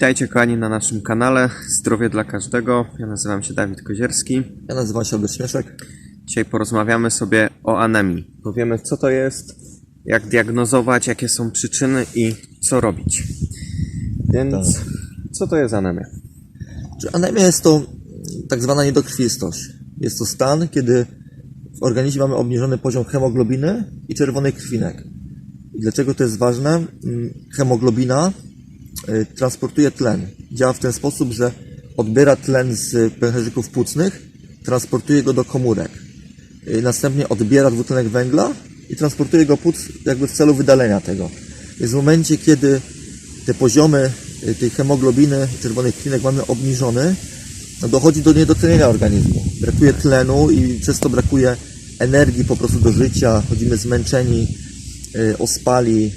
Witajcie kochani na naszym kanale Zdrowie dla każdego. Ja nazywam się Dawid Kozierski. Ja nazywam się Albert Śmieszek. Dzisiaj porozmawiamy sobie o anemii. Powiemy co to jest, jak diagnozować, jakie są przyczyny i co robić. Więc Tak. co to jest anemia? Czy Anemia jest to tak zwana niedokrwistość. Jest to stan, kiedy w organizmie mamy obniżony poziom hemoglobiny i czerwonych krwinek. I dlaczego to jest ważne? Mm, Hemoglobina transportuje tlen. Działa w ten sposób, że odbiera tlen z pęcherzyków płucnych, transportuje go do komórek. Y, Następnie odbiera dwutlenek węgla i transportuje go płuc jakby w celu wydalenia tego. Więc w momencie, kiedy te poziomy y, tej hemoglobiny czerwonych krwinek mamy obniżone, no dochodzi do niedotlenienia organizmu. Brakuje tlenu i przez to brakuje energii po prostu do życia. Chodzimy zmęczeni, y, ospali.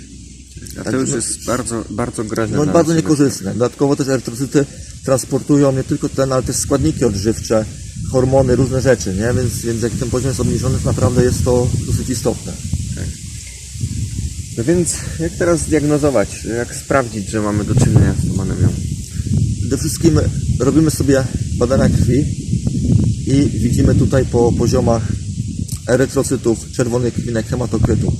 A Tak, to już jest bardzo, bardzo groźne. No dla bardzo naszego niekorzystne. Dodatkowo też erytrocyty transportują nie tylko tlen, ale też składniki odżywcze, hormony, różne rzeczy, nie? Więc, więc jak ten poziom jest obniżony, to naprawdę jest to dosyć istotne. No więc jak teraz zdiagnozować, jak sprawdzić, że mamy do czynienia z tą anemią? Przede wszystkim robimy sobie badania krwi i widzimy tutaj po poziomach erytrocytów, czerwonych krwinek, hematokrytu.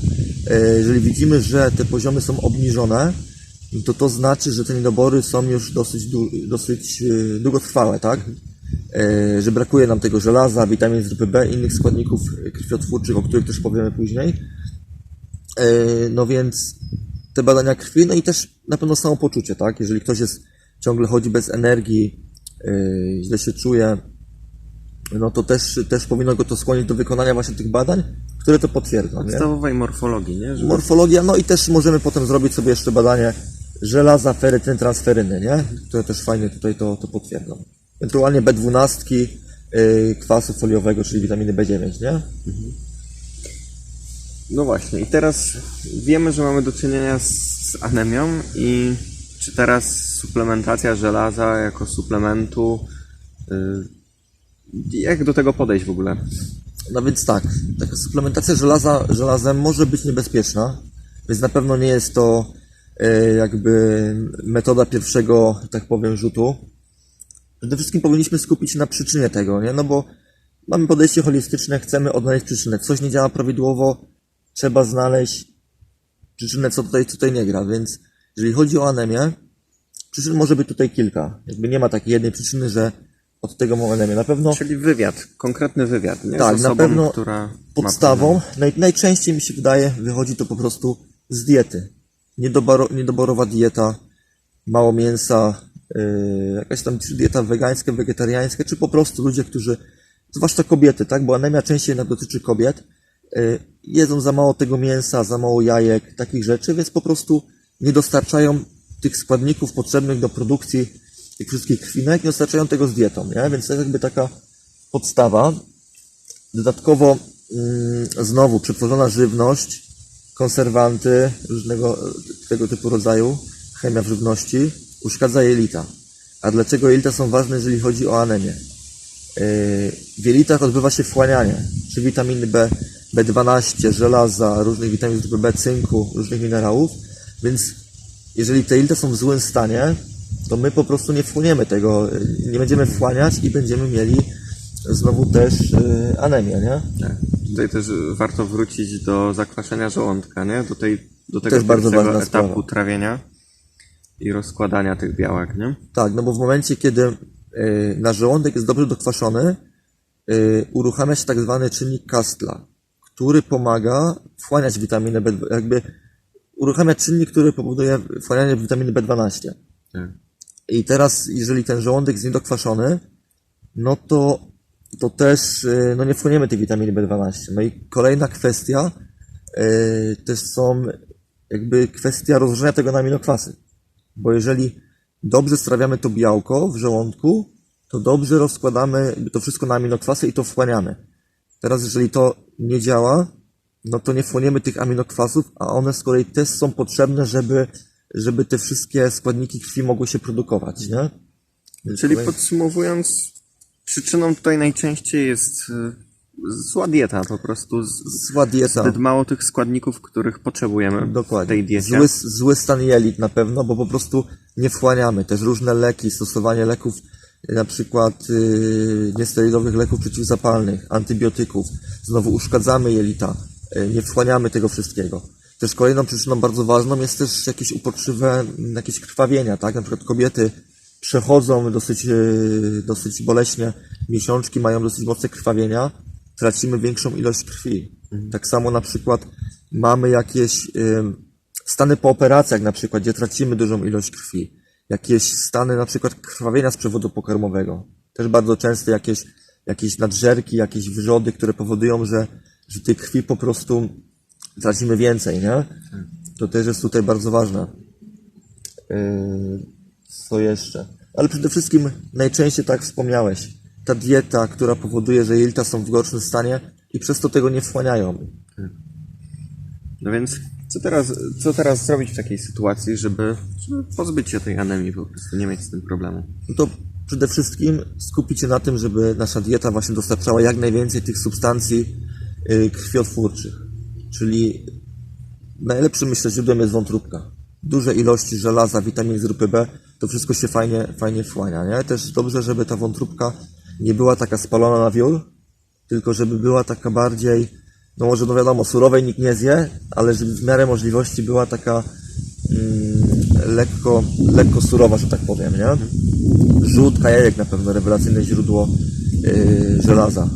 E, Jeżeli widzimy, że te poziomy są obniżone, to to znaczy, że te niedobory są już dosyć, dosyć e, długotrwałe, tak? E, Że brakuje nam tego żelaza, witamin z grupy B, innych składników krwiotwórczych, o których też powiemy później. No więc te badania krwi, no i też na pewno samopoczucie, tak? Jeżeli ktoś jest, ciągle chodzi bez energii, źle się czuje, no to też, też powinno go to skłonić do wykonania właśnie tych badań, które to potwierdzą, nie? Podstawowej morfologii, nie? Żeby Morfologia, no i też możemy potem zrobić sobie jeszcze badanie żelaza, ferytyn, transferyny, nie? Które też fajnie tutaj to, to potwierdzą. Ewentualnie B12, yy, kwasu foliowego, czyli witaminy B9, nie? No właśnie, i teraz wiemy, że mamy do czynienia z z anemią i czy teraz suplementacja żelaza jako suplementu, y, jak do tego podejść w ogóle? No więc tak, taka suplementacja żelaza, żelazem może być niebezpieczna, więc na pewno nie jest to e, jakby metoda pierwszego, tak powiem, rzutu. Przede wszystkim powinniśmy skupić się na przyczynie tego, nie? No bo mamy podejście holistyczne, chcemy odnaleźć przyczynę. Coś nie działa prawidłowo, trzeba znaleźć przyczynę, co tutaj, tutaj nie gra, więc jeżeli chodzi o anemię, przyczyn może być tutaj kilka. Jakby nie ma takiej jednej przyczyny, że od tego anemię. Na pewno Czyli wywiad, konkretny wywiad, nie? Tak, z na osobą, pewno która podstawą, naj, najczęściej mi się wydaje, wychodzi to po prostu z diety. Niedobaro, niedoborowa dieta, mało mięsa, yy, jakaś tam czy dieta wegańska, wegetariańska, czy po prostu ludzie, którzy, zwłaszcza kobiety, tak, bo anemia częściej jednak dotyczy kobiet, yy, jedzą za mało tego mięsa, za mało jajek, takich rzeczy, więc po prostu nie dostarczają tych składników potrzebnych do produkcji tych wszystkich krwinek, nie dostarczają tego z dietą, nie? Więc to jest jakby taka podstawa. Dodatkowo mm, znowu przetworzona żywność, konserwanty różnego tego typu rodzaju, chemia w żywności uszkadza jelita. A dlaczego jelita są ważne, jeżeli chodzi o anemię? Yy, W jelitach odbywa się wchłanianie, czy witaminy B, B12, żelaza, różnych witamin B, cynku, różnych minerałów, więc jeżeli te jelita są w złym stanie, to my po prostu nie wchłoniemy tego, nie będziemy wchłaniać i będziemy mieli znowu też yy, anemię, nie? Tak. Tutaj też warto wrócić do zakwaszenia żołądka, nie? Do, tej, do tego Też bardzo ważna etapu sprawa. trawienia i rozkładania tych białek, nie? Tak, no bo w momencie, kiedy y, nasz żołądek jest dobrze dokwaszony, y, uruchamia się tak zwany czynnik Kastla, który pomaga wchłaniać witaminę B, jakby uruchamia czynnik, który powoduje wchłanianie witaminy B12. Tak. I teraz, jeżeli ten żołądek jest niedokwaszony, no to, to też y, no nie wchłoniemy tej witaminy B12. No i kolejna kwestia y, też są jakby kwestia rozłożenia tego na aminokwasy. Bo jeżeli dobrze strawiamy to białko w żołądku, to dobrze rozkładamy to wszystko na aminokwasy i to wchłaniamy. Teraz jeżeli to nie działa, no to nie wchłoniemy tych aminokwasów, a one z kolei też są potrzebne, żeby, żeby te wszystkie składniki krwi mogły się produkować, nie? Więc Czyli kolej- podsumowując, przyczyną tutaj najczęściej jest y, zła dieta, po prostu z, Zła dieta. zbyt mało tych składników, których potrzebujemy w Dokładnie. tej diecie. Zły, zły stan jelit na pewno, bo po prostu nie wchłaniamy. Też różne leki, stosowanie leków, na przykład yy, niesterydowych leków przeciwzapalnych, antybiotyków. Znowu uszkadzamy jelita, yy, nie wchłaniamy tego wszystkiego. Też kolejną przyczyną bardzo ważną jest też jakieś uporczywe, jakieś krwawienia, tak? Na przykład kobiety przechodzą dosyć, yy, dosyć boleśnie, miesiączki mają dosyć mocne krwawienia, tracimy większą ilość krwi. Tak samo na przykład mamy jakieś stany po operacjach na przykład, gdzie tracimy dużą ilość krwi. Jakieś stany na przykład krwawienia z przewodu pokarmowego. Też bardzo często jakieś, jakieś nadżerki, jakieś wrzody, które powodują, że, że tej krwi po prostu tracimy więcej, nie? To też jest tutaj bardzo ważne. Yy, co jeszcze? Ale przede wszystkim najczęściej tak jak wspomniałeś. Ta dieta, która powoduje, że jelita są w gorszym stanie i przez to tego nie wchłaniają. No więc co teraz, co teraz zrobić w takiej sytuacji, żeby, żeby pozbyć się tej anemii po prostu, nie mieć z tym problemu? No to przede wszystkim skupić się na tym, żeby nasza dieta właśnie dostarczała jak najwięcej tych substancji yy, krwiotwórczych. Czyli najlepszym myślę źródłem jest wątróbka. Duże ilości żelaza, witamin z grupy B, to wszystko się fajnie, fajnie wchłania, nie? Też dobrze, żeby ta wątróbka nie była taka spalona na wiór, tylko żeby była taka bardziej, no może no wiadomo, surowej nikt nie zje, ale żeby w miarę możliwości była taka mm, lekko, lekko surowa, że tak powiem, nie? Żółtka jajek na pewno rewelacyjne źródło yy, żelaza.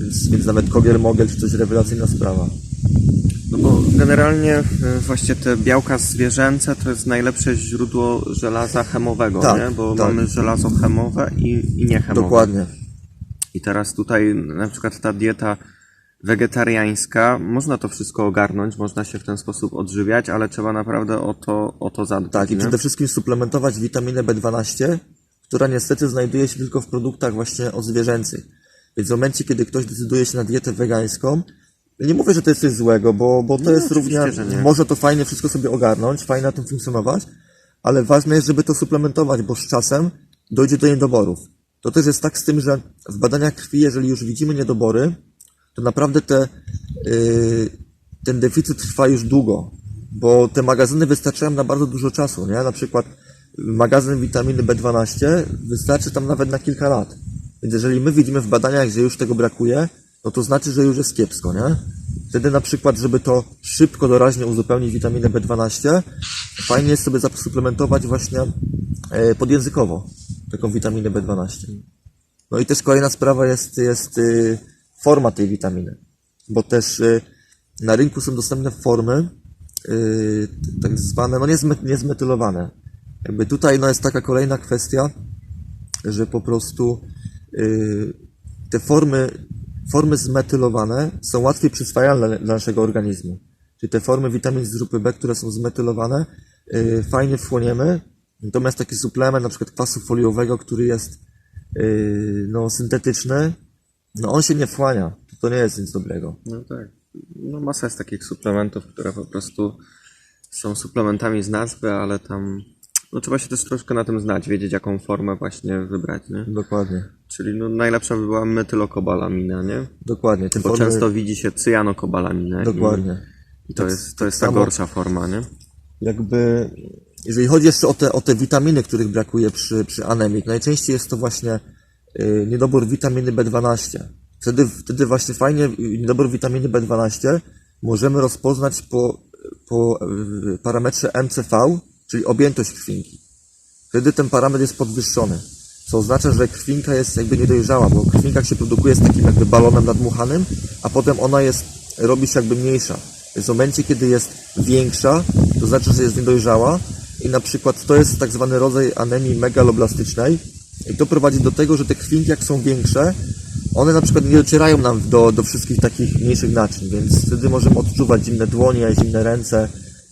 Więc, więc nawet kogiel mogel czy coś rewelacyjna sprawa. Generalnie y, właśnie te białka zwierzęce to jest najlepsze źródło żelaza chemowego, Tak, nie? Bo tak. mamy żelazo chemowe i, i niechemowe. Dokładnie. I teraz tutaj na przykład ta dieta wegetariańska, można to wszystko ogarnąć, można się w ten sposób odżywiać, ale trzeba naprawdę o to, o to zadbać. Tak, i nie? przede wszystkim suplementować witaminę B12, która niestety znajduje się tylko w produktach właśnie odzwierzęcych. Więc w momencie, kiedy ktoś decyduje się na dietę wegańską, nie mówię, że to jest coś złego, bo, bo to jest równie, może to fajnie wszystko sobie ogarnąć, fajnie na tym funkcjonować, ale ważne jest, żeby to suplementować, bo z czasem dojdzie do niedoborów. To też jest tak z tym, że w badaniach krwi, jeżeli już widzimy niedobory, to naprawdę te, yy, ten deficyt trwa już długo, bo te magazyny wystarczają na bardzo dużo czasu, nie? Na przykład magazyn witaminy B12 wystarczy tam nawet na kilka lat. Więc jeżeli my widzimy w badaniach, że już tego brakuje, no to znaczy, że już jest kiepsko, nie? Wtedy na przykład, żeby to szybko, doraźnie uzupełnić witaminę B12, fajnie jest sobie zasuplementować właśnie e, podjęzykowo taką witaminę B12. No i też kolejna sprawa jest, jest y, forma tej witaminy, bo też y, na rynku są dostępne formy y, tak zwane, no niezme, niezmetylowane. Jakby tutaj no jest taka kolejna kwestia, że po prostu te formy, formy zmetylowane są łatwiej przyswajalne dla naszego organizmu. Czyli te formy witamin z grupy B, które są zmetylowane, y, fajnie wchłoniemy. Natomiast taki suplement, na przykład kwasu foliowego, który jest y, no, syntetyczny, no on się nie wchłania. To nie jest nic dobrego. No tak. No masa jest takich suplementów, które po prostu są suplementami z nazwy, ale tam no trzeba się też troszkę na tym znać, wiedzieć jaką formę właśnie wybrać, nie? Dokładnie. Czyli no najlepsza by była metylokobalamina, nie? Dokładnie. Bo formy, często widzi się cyjanokobalaminę. Dokładnie. I, to jest, to jest ta gorsza forma, nie? jakby, jeżeli chodzi jeszcze o te, o te witaminy, których brakuje przy, przy anemii, to najczęściej jest to właśnie y, niedobór witaminy B12. Wtedy, wtedy właśnie fajnie niedobór witaminy B12 możemy rozpoznać po, po y, parametrze MCV, czyli objętość krwinki. Wtedy ten parametr jest podwyższony, co oznacza, że krwinka jest jakby niedojrzała, bo krwinka się produkuje z takim jakby balonem nadmuchanym, a potem ona jest, robi się jakby mniejsza. Więc w momencie, kiedy jest większa, to znaczy, że jest niedojrzała i na przykład to jest tak zwany rodzaj anemii megaloblastycznej i to prowadzi do tego, że te krwinki jak są większe, one na przykład nie docierają nam do, do wszystkich takich mniejszych naczyń, więc wtedy możemy odczuwać zimne dłonie, zimne ręce,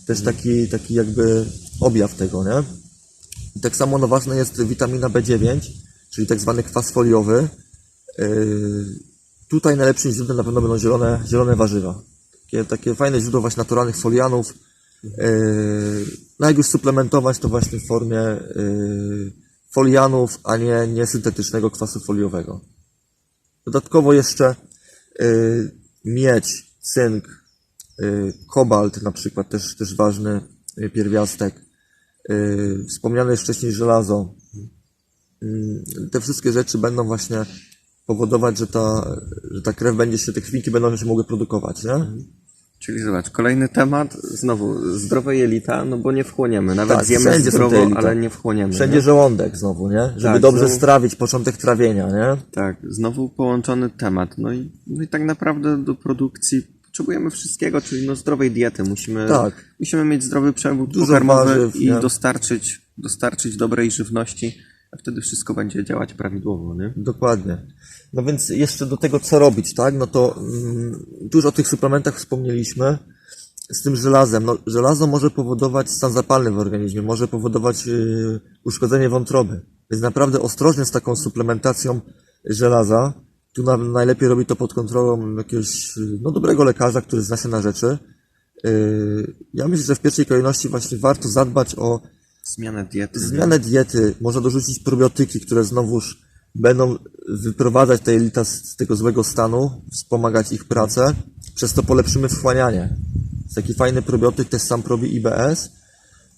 też taki, taki jakby objaw tego, nie? I tak samo no, ważna jest witamina B9, czyli tak zwany kwas foliowy. Yy, tutaj najlepszym źródłem na pewno będą zielone, zielone warzywa. Takie, takie fajne źródło właśnie naturalnych folianów. Yy, no jak już suplementować, to właśnie w formie yy, folianów, a nie, nie syntetycznego kwasu foliowego. Dodatkowo jeszcze y, miedź, cynk, y, kobalt na przykład, też, też ważny pierwiastek, wspomniane już wcześniej żelazo. Mm, Te wszystkie rzeczy będą właśnie powodować, że ta, że ta krew będzie się, te krwinki będą się mogły produkować, nie? Czyli zobacz, kolejny temat, znowu zdrowe jelita, no bo nie wchłoniemy. Nawet Tak, zjemy zdrowo, ale nie wchłoniemy. Wszędzie nie? żołądek znowu, nie? Żeby Tak, dobrze znowu- strawić początek trawienia, nie? Tak, znowu połączony temat. No i, no i tak naprawdę do produkcji potrzebujemy wszystkiego, czyli no zdrowej diety. Musimy, Tak. musimy mieć zdrowy przewód Dużo pokarmowy warzyw, i nie? dostarczyć, dostarczyć dobrej żywności, a wtedy wszystko będzie działać prawidłowo, nie? Dokładnie. No więc jeszcze do tego, co robić, tak? No to mm, dużo o tych suplementach wspomnieliśmy. Z tym żelazem. No, żelazo może powodować stan zapalny w organizmie, może powodować yy, uszkodzenie wątroby. Więc naprawdę ostrożnie z taką suplementacją żelaza. Tu na, najlepiej robi to pod kontrolą jakiegoś no, dobrego lekarza, który zna się na rzeczy. Yy, ja myślę, że w pierwszej kolejności właśnie warto zadbać o Zmianę diety. Zmianę diety, można dorzucić probiotyki, które znowuż będą wyprowadzać te jelita z tego złego stanu, wspomagać ich pracę, przez to polepszymy wchłanianie. Jest taki fajny probiotyk, też sam probi IBS.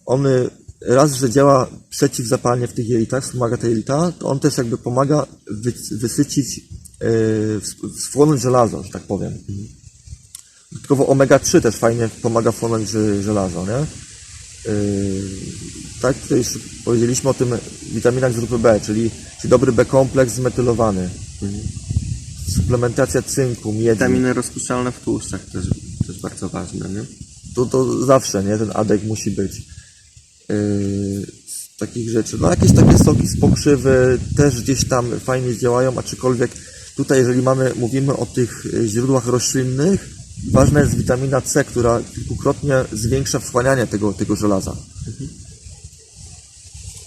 On y, raz, że działa przeciwzapalnie w tych jelitach, wspomaga te jelita, to on też jakby pomaga wy, wysycić, wchłonąć żelazo, że tak powiem. Dodatkowo omega-3 też fajnie pomaga wchłonąć żelazo, nie? Yy, tak, tutaj już powiedzieliśmy o tym witaminach z grupy B, czyli, czyli dobry B-kompleks zmetylowany. Suplementacja cynku, miedzi. Witaminy rozpuszczalne w tłuszczach też, też bardzo ważne, nie? To, to zawsze, nie? Ten adek musi być. Yy, z takich rzeczy. No jakieś takie soki z pokrzywy też gdzieś tam fajnie działają, aczkolwiek tutaj jeżeli mamy, mówimy o tych y, źródłach roślinnych, ważna jest witamina C, która kilkukrotnie zwiększa wchłanianie tego, tego żelaza.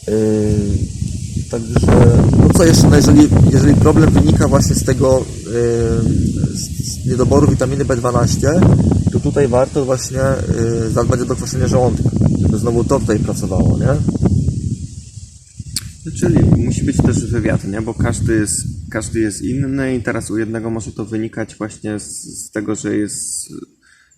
Yy, także, no co jeszcze, no jeżeli, jeżeli problem wynika właśnie z tego, yy, z, z niedoboru witaminy B12, to tutaj warto właśnie yy, zadbać o dokwaszenie żołądka, żeby znowu to tutaj pracowało, nie? Czyli musi być też wywiad, nie? Bo każdy jest, każdy jest inny i teraz u jednego może to wynikać właśnie z, z tego, że jest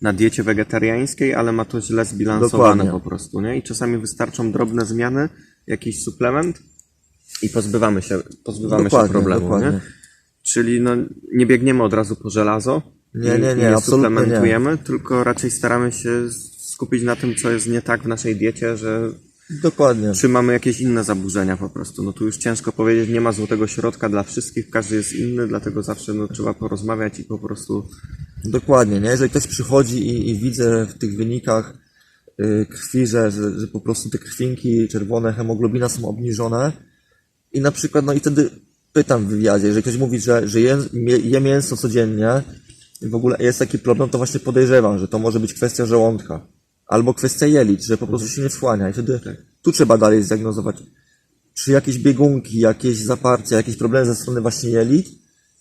na diecie wegetariańskiej, ale ma to źle zbilansowane Dokładnie. po prostu, nie? I czasami wystarczą drobne zmiany, jakiś suplement i pozbywamy się, pozbywamy się Dokładnie, problemu, dokładnie. nie? Czyli no, nie biegniemy od razu po żelazo. Nie, nie, nie, nie. suplementujemy, tylko raczej staramy się skupić na tym, co jest nie tak w naszej diecie, że Dokładnie. czy mamy jakieś inne zaburzenia po prostu? No tu już ciężko powiedzieć, nie ma złotego środka dla wszystkich, każdy jest inny, dlatego zawsze no, trzeba porozmawiać i po prostu Dokładnie, nie? Jeżeli ktoś przychodzi i, i widzę w tych wynikach y, krwi, że, że, że po prostu te krwinki czerwone, hemoglobina są obniżone i na przykład, no i wtedy pytam w wywiadzie, jeżeli ktoś mówi, że, że je, je mięso codziennie i w ogóle jest taki problem, to właśnie podejrzewam, że to może być kwestia żołądka albo kwestia jelit, że po prostu się nie wchłania i wtedy tu trzeba dalej zdiagnozować, czy jakieś biegunki, jakieś zaparcia, jakieś problemy ze strony właśnie jelit,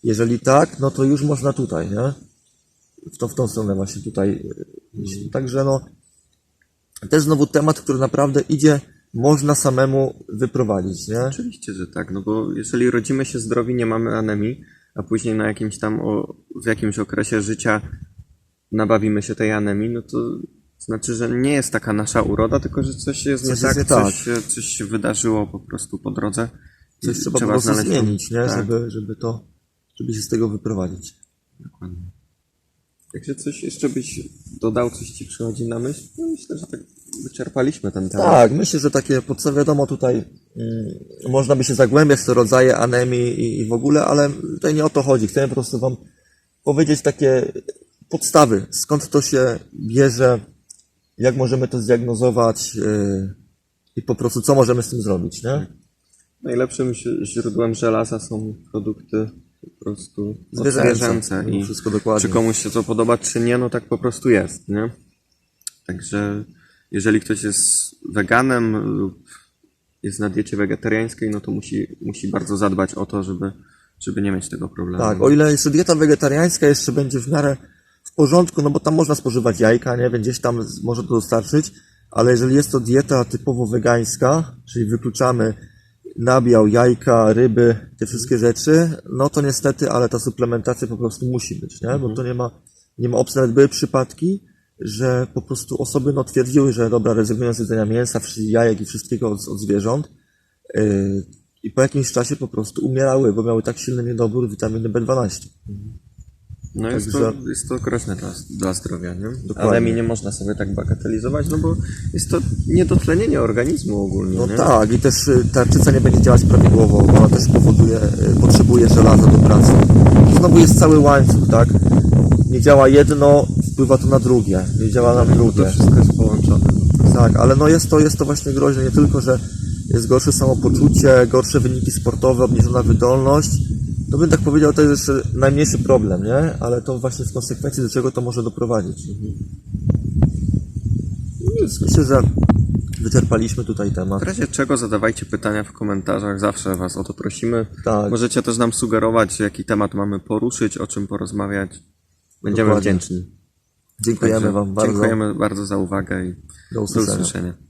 jeżeli tak, no to już można tutaj, nie? w, to, w tą stronę właśnie tutaj. y, Także no, też znowu temat, który naprawdę idzie, można samemu wyprowadzić, nie? oczywiście, że tak, no bo jeżeli rodzimy się zdrowi, nie mamy anemii, a później na jakimś tam, o, w jakimś okresie życia nabawimy się tej anemii, no to znaczy, że nie jest taka nasza uroda, tylko że coś jest nie Coś tak, jest nie coś, się- coś się wydarzyło po prostu po drodze. Coś trzeba, po prostu znaleźć tą- zmienić, nie? Tak. Żeby, żeby to, żeby się z tego wyprowadzić. Dokładnie. Także coś jeszcze byś dodał, coś ci przychodzi na myśl? No myślę, że tak wyczerpaliśmy ten temat. Tak, myślę, że takie, pod co wiadomo tutaj mm, można by się zagłębiać w te rodzaje anemii i, i w ogóle, ale tutaj nie o to chodzi. Chcemy po prostu Wam powiedzieć takie podstawy, skąd to się bierze, jak możemy to zdiagnozować yy, i po prostu co możemy z tym zrobić, nie? Najlepszym źródłem żelaza są produkty po prostu Zwierzęce. Mimo I wszystko dokładnie. czy komuś się to podoba, czy nie, no tak po prostu jest, nie? Także jeżeli ktoś jest weganem lub jest na diecie wegetariańskiej, no to musi, musi bardzo zadbać o to, żeby, żeby nie mieć tego problemu. Tak, o ile jeszcze dieta wegetariańska jeszcze będzie w miarę porządku, no bo tam można spożywać jajka, nie? Wiem, gdzieś tam może to dostarczyć, ale jeżeli jest to dieta typowo wegańska, czyli wykluczamy nabiał, jajka, ryby, te wszystkie rzeczy, no to niestety, ale ta suplementacja po prostu musi być, nie? Bo to nie ma, nie ma opcji, nawet były przypadki, że po prostu osoby no twierdziły, że dobra, rezygnują z jedzenia mięsa, jajek i wszystkiego od, od zwierząt yy, i po jakimś czasie po prostu umierały, bo miały tak silny niedobór witaminy B12. No jest, Także- to, jest to groźne dla, dla zdrowia, nie? Dokładnie. Ale mi nie można sobie tak bagatelizować, no bo jest to niedotlenienie organizmu ogólnie, No nie? tak, i też y, tarczyca nie będzie działać prawidłowo, bo ona też powoduje, y, potrzebuje żelaza do pracy. Znowu jest cały łańcuch, tak? Nie działa jedno, wpływa to na drugie, nie działa na To drugie. wszystko jest połączone. Tak, ale no jest to, jest to właśnie groźne, nie tylko, że jest gorsze samopoczucie, gorsze wyniki sportowe, obniżona wydolność. No bym tak powiedział, to jest najmniejszy problem, nie? Ale to właśnie w konsekwencji do czego to może doprowadzić. Więc myślę, że wyczerpaliśmy tutaj temat. W razie czego zadawajcie pytania w komentarzach, zawsze Was o to prosimy. Tak. Możecie też nam sugerować, jaki temat mamy poruszyć, o czym porozmawiać. Będziemy Dokładnie. wdzięczni. Dziękujemy Także Wam bardzo. Dziękujemy bardzo za uwagę i Do do usłyszenia. usłyszenia.